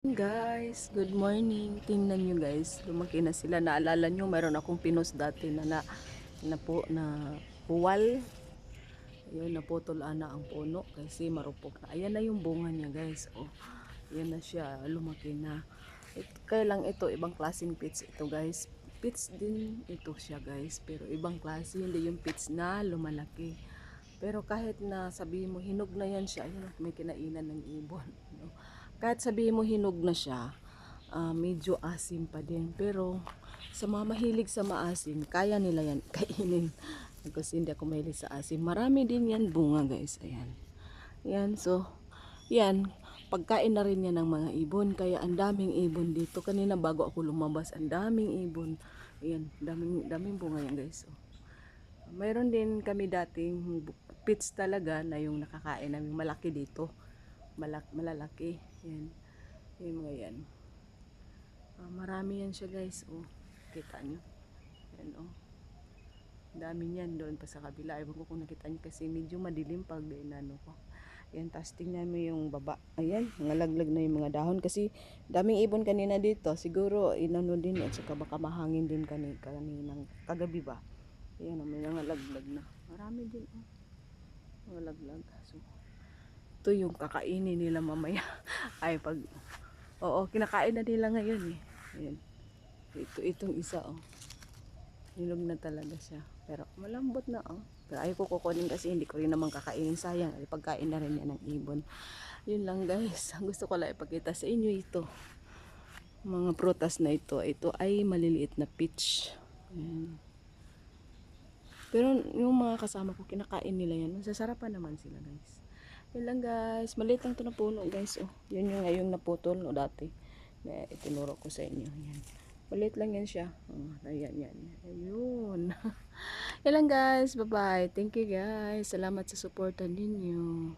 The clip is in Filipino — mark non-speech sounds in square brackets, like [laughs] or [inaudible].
Guys, good morning. Tingnan nyo guys, lumaki na sila. Naalala nyo, mayroon akong pinos dati na na, na, po, na puwal. Ayun, naputulaan na ang puno kasi marupok na. Ayan na yung bunga niya guys. Oh, ayan na siya, lumaki na. Ito, kaya lang ito, ibang klaseng pits ito guys. Pits din ito siya guys, pero ibang klase, hindi yung pits na lumalaki. Pero kahit na sabihin mo, hinog na yan siya, ayun, may kinainan ng ibon. [laughs] No? Kahit sabihin mo hinog na siya, ah, medyo asim pa din. Pero sa mga mahilig sa maasim, kaya nila yan [laughs] kainin. Kasi hindi ako mahilig sa asim. Marami din yan bunga guys. Ayan. Yan, so, yan. Pagkain na rin yan ng mga ibon. Kaya ang daming ibon dito. Kanina bago ako lumabas, ang daming ibon. Ayan, daming, daming bunga yan guys. So, mayroon din kami dating pits talaga na yung nakakain namin malaki dito. Malak, malalaki. Yan. Yung mga yan. Ah, marami yan siya guys. Oh, kita nyo. Yan oh. Dami niyan doon pa sa kabila. Ewan ko kung nakita nyo kasi medyo madilim pag inano ko. Yan, tapos tingnan mo yung baba. Ayan, ngalaglag na yung mga dahon. Kasi daming ibon kanina dito. Siguro inano din at saka baka mahangin din kanina, kaninang kagabi ba. Ayan, oh, may nangalaglag na. Marami din. Oh. Nangalaglag. So, ito yung kakainin nila mamaya. [laughs] Ay, pag... Oo, kinakain na nila ngayon eh. Ayan. Ito, itong isa oh. Hinog na talaga siya. Pero malambot na oh. Pero ayaw ko kukunin kasi hindi ko rin naman kakainin. Sayang, ay pagkain na rin yan ng ibon. Yun lang guys. [laughs] Gusto ko lang ipakita sa inyo ito. Mga prutas na ito. Ito ay maliliit na peach. Ayan. Pero yung mga kasama ko, kinakain nila yan. Masasarapan naman sila guys. Yun lang guys. Maliit lang ito na puno guys. Oh, yun yung ngayong naputol no, dati. Na itinuro ko sa inyo. Yan. Maliit lang yan siya. Oh, ayan, yan. Ayun. [laughs] Yan lang guys. Bye-bye. Thank you guys. Salamat sa supportan ninyo.